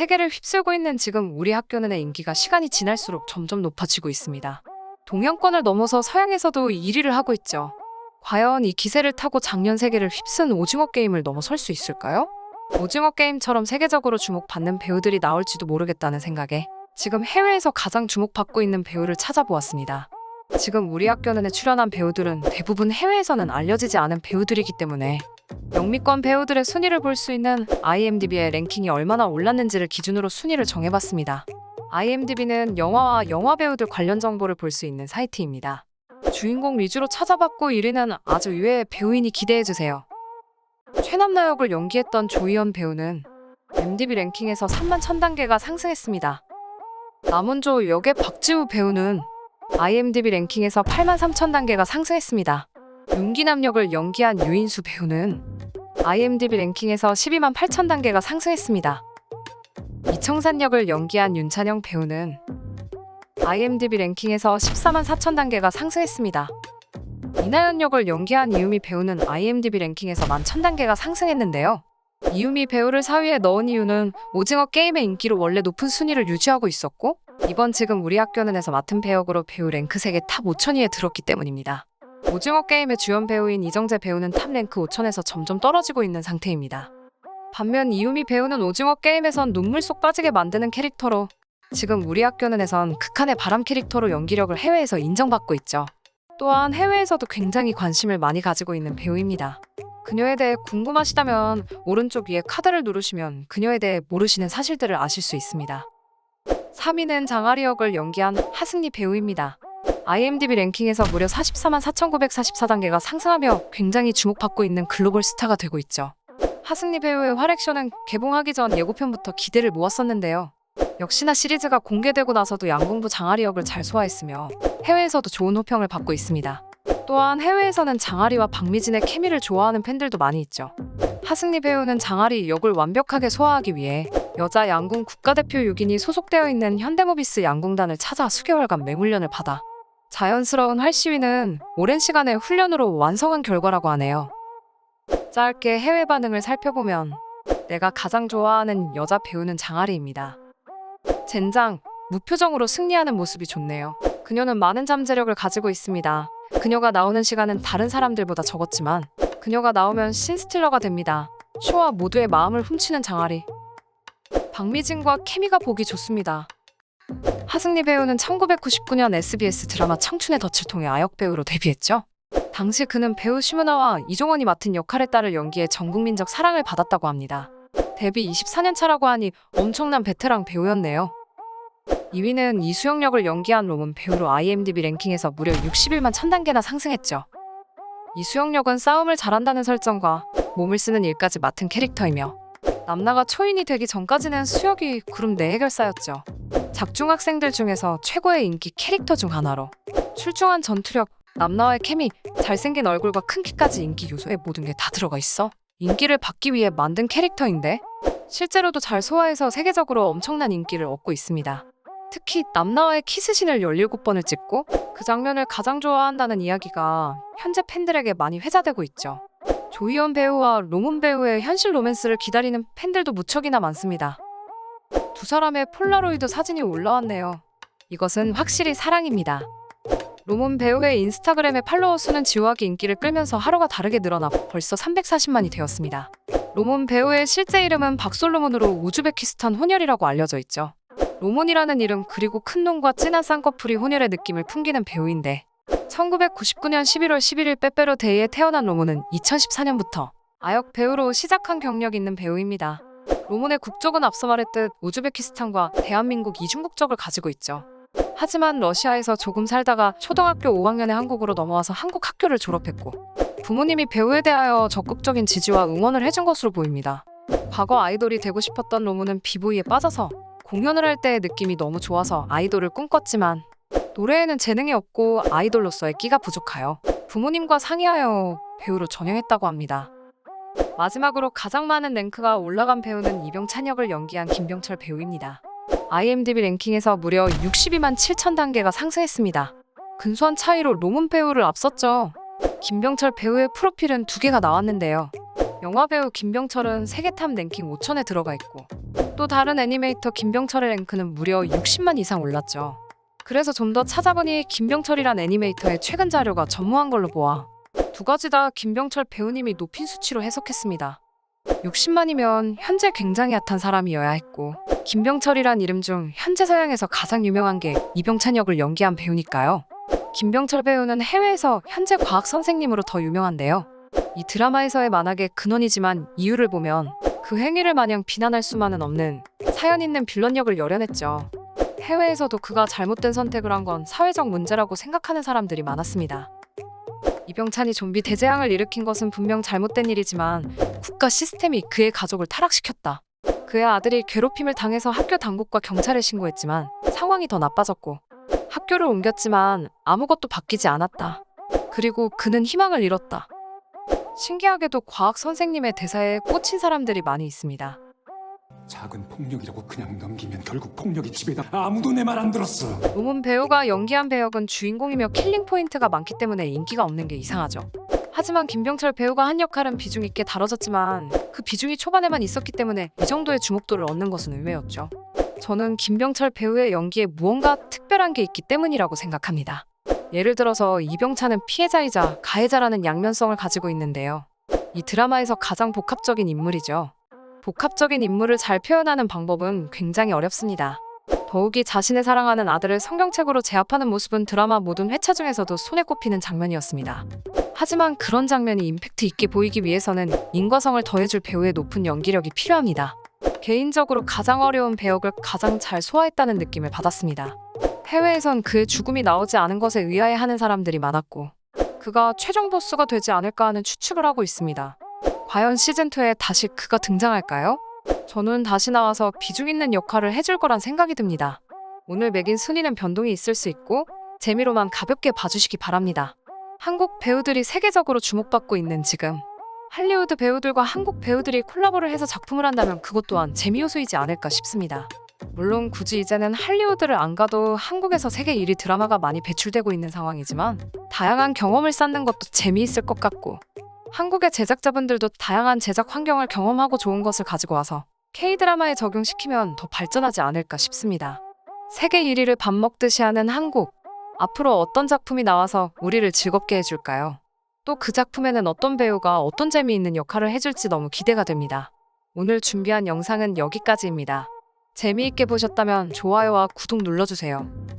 세계를 휩쓸고 있는 지금 우리 학교는의 인기가 시간이 지날수록 점점 높아지고 있습니다. 동양권을 넘어서 서양에서도 1위를 하고 있죠. 과연 이 기세를 타고 작년 세계를 휩쓴 오징어 게임을 넘어설 수 있을까요? 오징어 게임처럼 세계적으로 주목받는 배우들이 나올지도 모르겠다는 생각에 지금 해외에서 가장 주목받고 있는 배우를 찾아보았습니다. 지금 우리 학교는에 출연한 배우들은 대부분 해외에서는 알려지지 않은 배우들이기 때문에 영미권 배우들의 순위를 볼 수 있는 IMDb의 랭킹이 얼마나 올랐는지를 기준으로 순위를 정해봤습니다. IMDb는 영화와 영화 배우들 관련 정보를 볼 수 있는 사이트입니다. 주인공 위주로 찾아봤고 1위는 아주 의외의 배우인이 기대해주세요. 최남나 역을 연기했던 조희연 배우는 MDB 랭킹에서 3만 1000단계가 상승했습니다. 남은조 역의 박지우 배우는 IMDb 랭킹에서 8만 3천 단계가 상승했습니다. 윤기남 역을 연기한 유인수 배우는 IMDb 랭킹에서 12만 8천 단계가 상승했습니다. 이청산 역을 연기한 윤찬영 배우는 IMDb 랭킹에서 14만 4천 단계가 상승했습니다. 이나연 역을 연기한 이유미 배우는 IMDb 랭킹에서 1만 1천 단계가 상승했는데요. 이유미 배우를 4위에 넣은 이유는 오징어 게임의 인기로 원래 높은 순위를 유지하고 있었고 이번 지금 우리 학교는에서 맡은 배역으로 배우 랭크 세계 탑 5천위에 들었기 때문입니다. 오징어 게임의 주연 배우인 이정재 배우는 탑 랭크 5천에서 점점 떨어지고 있는 상태입니다. 반면 이유미 배우는 오징어 게임에선 눈물 쏙 빠지게 만드는 캐릭터로 지금 우리 학교는 에선 극한의 바람 캐릭터로 연기력을 해외에서 인정받고 있죠. 또한 해외에서도 굉장히 관심을 많이 가지고 있는 배우입니다. 그녀에 대해 궁금하시다면 오른쪽 위에 카드를 누르시면 그녀에 대해 모르시는 사실들을 아실 수 있습니다. 3위는 장아리 역을 연기한 하승리 배우입니다. IMDb 랭킹에서 무려 44만 4,944단계가 상승하며 굉장히 주목받고 있는 글로벌 스타가 되고 있죠. 하승리 배우의 활약쇼는 개봉하기 전 예고편부터 기대를 모았었는데요. 역시나 시리즈가 공개되고 나서도 양궁부 장아리 역을 잘 소화했으며 해외에서도 좋은 호평을 받고 있습니다. 또한 해외에서는 장아리와 박미진의 케미를 좋아하는 팬들도 많이 있죠. 하승리 배우는 장아리 역을 완벽하게 소화하기 위해 여자 양궁 국가대표 6인이 소속되어 있는 현대모비스 양궁단을 찾아 수개월간 맹훈련을 받아 자연스러운 활시위는 오랜 시간의 훈련으로 완성한 결과라고 하네요. 짧게 해외 반응을 살펴보면 내가 가장 좋아하는 여자 배우는 장아리입니다. 젠장, 무표정으로 승리하는 모습이 좋네요. 그녀는 많은 잠재력을 가지고 있습니다. 그녀가 나오는 시간은 다른 사람들보다 적었지만 그녀가 나오면 신스틸러가 됩니다. 쇼와 모두의 마음을 훔치는 장아리. 박미진과 케미가 보기 좋습니다. 하승리 배우는 1999년 SBS 드라마 청춘의 덫을 통해 아역 배우로 데뷔했죠. 당시 그는 배우 심은하와 이종원이 맡은 역할에 따라 연기에 전 국민적 사랑을 받았다고 합니다. 데뷔 24년 차라고 하니 엄청난 베테랑 배우였네요. 2위는 이수영 역을 연기한 롬은 배우로 IMDb 랭킹에서 무려 61만 1000단계나 상승했죠. 이수영 역은 싸움을 잘한다는 설정과 몸을 쓰는 일까지 맡은 캐릭터이며 남나가 초인이 되기 전까지는 수혁이 그룹 내 해결사였죠. 작중 학생들 중에서 최고의 인기 캐릭터 중 하나로 출중한 전투력, 남나와의 케미, 잘생긴 얼굴과 큰 키까지 인기 요소에 모든 게 다 들어가 있어 인기를 받기 위해 만든 캐릭터인데 실제로도 잘 소화해서 세계적으로 엄청난 인기를 얻고 있습니다. 특히 남나와의 키스신을 17번을 찍고 그 장면을 가장 좋아한다는 이야기가 현재 팬들에게 많이 회자되고 있죠. 조희연 배우와 로문 배우의 현실 로맨스를 기다리는 팬들도 무척이나 많습니다. 두 사람의 폴라로이드 사진이 올라왔네요. 이것은 확실히 사랑입니다. 로문 배우의 인스타그램의 팔로워 수는 지우하기 인기를 끌면서 하루가 다르게 늘어나 벌써 340만이 되었습니다. 로문 배우의 실제 이름은 박솔로몬으로 우즈베키스탄 혼혈이라고 알려져 있죠. 로몬이라는 이름 그리고 큰 눈과 진한 쌍꺼풀이 혼혈의 느낌을 풍기는 배우인데 1999년 11월 11일 빼빼로 데이에 태어난 로몬은 2014년부터 아역 배우로 시작한 경력 있는 배우입니다. 로몬의 국적은 앞서 말했듯 우즈베키스탄과 대한민국 이중 국적을 가지고 있죠. 하지만 러시아에서 조금 살다가 초등학교 5학년에 한국으로 넘어와서 한국 학교를 졸업했고 부모님이 배우에 대하여 적극적인 지지와 응원을 해준 것으로 보입니다. 과거 아이돌이 되고 싶었던 로몬은 비보이에 빠져서 공연을 할 때의 느낌이 너무 좋아서 아이돌을 꿈꿨지만 노래에는 재능이 없고 아이돌로서의 끼가 부족하여 부모님과 상의하여 배우로 전향했다고 합니다. 마지막으로 가장 많은 랭크가 올라간 배우는 이병찬 역을 연기한 김병철 배우입니다. IMDb 랭킹에서 무려 62만 7천 단계가 상승했습니다. 근소한 차이로 로문 배우를 앞섰죠. 김병철 배우의 프로필은 두 개가 나왔는데요. 영화 배우 김병철은 세계탑 랭킹 5천에 들어가 있고 또 다른 애니메이터 김병철의 랭크는 무려 60만 이상 올랐죠. 그래서 좀 더 찾아보니 김병철이란 애니메이터의 최근 자료가 전무한 걸로 보아 두 가지 다 김병철 배우님이 높인 수치로 해석했습니다. 60만이면 현재 굉장히 핫한 사람이어야 했고 김병철이란 이름 중 현재 서양에서 가장 유명한 게 이병찬 역을 연기한 배우니까요. 김병철 배우는 해외에서 현재 과학 선생님으로 더 유명한데요. 이 드라마에서의 만악의 근원이지만 이유를 보면 그 행위를 마냥 비난할 수만은 없는 사연 있는 빌런 역을 열연했죠. 해외에서도 그가 잘못된 선택을 한 건 사회적 문제라고 생각하는 사람들이 많았습니다. 이병찬이 좀비 대재앙을 일으킨 것은 분명 잘못된 일이지만 국가 시스템이 그의 가족을 타락시켰다. 그의 아들이 괴롭힘을 당해서 학교 당국과 경찰에 신고했지만 상황이 더 나빠졌고 학교를 옮겼지만 아무것도 바뀌지 않았다. 그리고 그는 희망을 잃었다. 신기하게도 과학 선생님의 대사에 꽂힌 사람들이 많이 있습니다. 작은 폭력이라고 그냥 넘기면 결국 폭력이 지배다. 아무도 내 말 안 들었어. 우문 배우가 연기한 배역은 주인공이며 킬링 포인트가 많기 때문에 인기가 없는 게 이상하죠. 하지만 김병철 배우가 한 역할은 비중 있게 다뤄졌지만 그 비중이 초반에만 있었기 때문에 이 정도의 주목도를 얻는 것은 의외였죠. 저는 김병철 배우의 연기에 무언가 특별한 게 있기 때문이라고 생각합니다. 예를 들어서 이병찬은 피해자이자 가해자라는 양면성을 가지고 있는데요. 이 드라마에서 가장 복합적인 인물이죠. 복합적인 인물을 잘 표현하는 방법은 굉장히 어렵습니다. 더욱이 자신의 사랑하는 아들을 성경책으로 제압하는 모습은 드라마 모든 회차 중에서도 손에 꼽히는 장면이었습니다. 하지만 그런 장면이 임팩트 있게 보이기 위해서는 인과성을 더해줄 배우의 높은 연기력이 필요합니다. 개인적으로 가장 어려운 배역을 가장 잘 소화했다는 느낌을 받았습니다. 해외에선 그의 죽음이 나오지 않은 것에 의아해하는 사람들이 많았고 그가 최종 보스가 되지 않을까 하는 추측을 하고 있습니다. 과연 시즌2에 다시 그가 등장할까요? 저는 다시 나와서 비중 있는 역할을 해줄 거란 생각이 듭니다. 오늘 매긴 순위는 변동이 있을 수 있고 재미로만 가볍게 봐주시기 바랍니다. 한국 배우들이 세계적으로 주목받고 있는 지금 할리우드 배우들과 한국 배우들이 콜라보를 해서 작품을 한다면 그것 또한 재미 요소이지 않을까 싶습니다. 물론 굳이 이제는 할리우드를 안 가도 한국에서 세계 1위 드라마가 많이 배출되고 있는 상황이지만 다양한 경험을 쌓는 것도 재미있을 것 같고 한국의 제작자분들도 다양한 제작 환경을 경험하고 좋은 것을 가지고 와서 K-드라마에 적용시키면 더 발전하지 않을까 싶습니다. 세계 1위를 밥 먹듯이 하는 한국. 앞으로 어떤 작품이 나와서 우리를 즐겁게 해줄까요? 또 그 작품에는 어떤 배우가 어떤 재미있는 역할을 해줄지 너무 기대가 됩니다. 오늘 준비한 영상은 여기까지입니다. 재미있게 보셨다면 좋아요와 구독 눌러주세요.